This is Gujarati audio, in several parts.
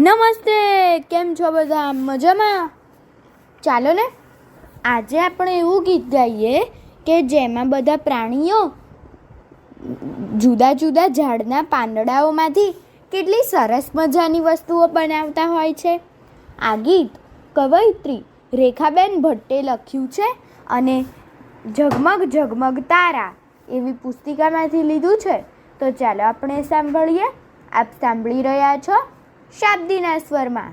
નમસ્તે, કેમ છો બધા? મજામાં? ચાલો ને, આજે આપણે એવું ગીત ગાઈએ કે જેમાં બધા પ્રાણીઓ જુદા જુદા ઝાડના પાંદડાઓમાંથી કેટલી સરસ મજાની વસ્તુઓ બનાવતા હોય છે. આ ગીત કવયત્રી રેખાબેન ભટ્ટે લખ્યું છે અને ઝગમગ ઝગમગ તારા એવી પુસ્તિકામાંથી લીધું છે. તો ચાલો આપણે સાંભળીએ. આપ સાંભળી રહ્યા છો શાબ્દીના સ્વરમાં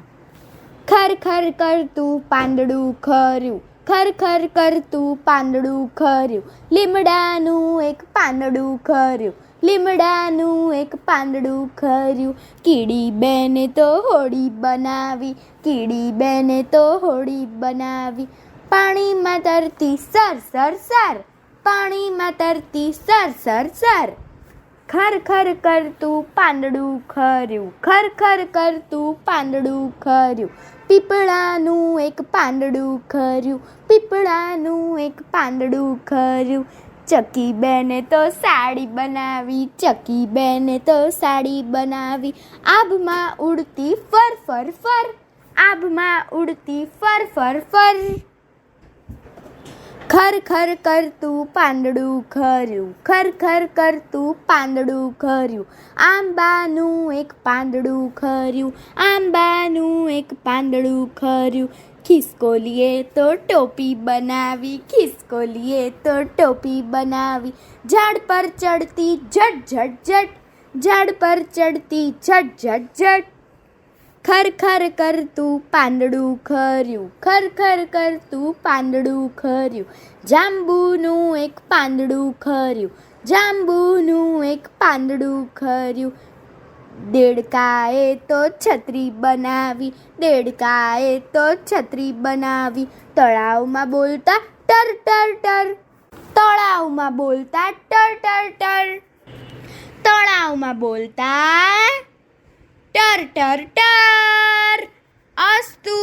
ખર ખર કરતું પાંદડું ખર્યું. ખર ખર કરતું પાંદડું ખર્યું. લીમડાનું એક પાંદડું ખર્યું. લીમડાનું એક પાંદડું ખર્યું. કીડી બેને તો હોળી બનાવી. કીડી બેને તો હોળી બનાવી. પાણીમાં તરતી સર સર સર. પાણીમાં તરતી સર સર સર. ખર ખર કરતું પાંદડું ખર્યું. ખર ખર કરતું પાંદડું ખર્યું. પીપળાનું એક પાંદડું ખર્યું. પીપળાનું એક પાંદડું ખર્યું. ચકી બેને તો સાડી બનાવી. ચકી બેને તો સાડી બનાવી. આભમાં ઉડતી ફર ફર ફર. આભમાં ઉડતી ફર ફર ફર. ખર ખર કરતું પાંદડું ખર્યું ખર ખર કરતું પાંદડું ખર્યું આંબાનું એક પાંદડું ખર્યું આંબાનું એક પાંદડું ખર્યું ખિસકોલીએ તો ટોપી બનાવી. ખિસકોલીએ તો ટોપી બનાવી. ઝાડ પર ચડતી ઝટ ઝટ ઝટ. ઝાડ પર ચડતી ઝટ ઝટ ઝટ. ખર ખર કરતું પાંદડું ખર્યું. ખર ખર કરતું પાંદડું ખર્યું. જાંબુનું એક પાંદડું ખર્યું. જાંબુનું એક પાંદડું ખર્યું. દેડકાએ તો છત્રી બનાવી. દેડકાએ તો છત્રી બનાવી. તળાવમાં બોલતા ટર ટર ટર. તળાવમાં બોલતા ટર ટર ટર. તળાવમાં બોલતા ટર ટર ટર. अस्तु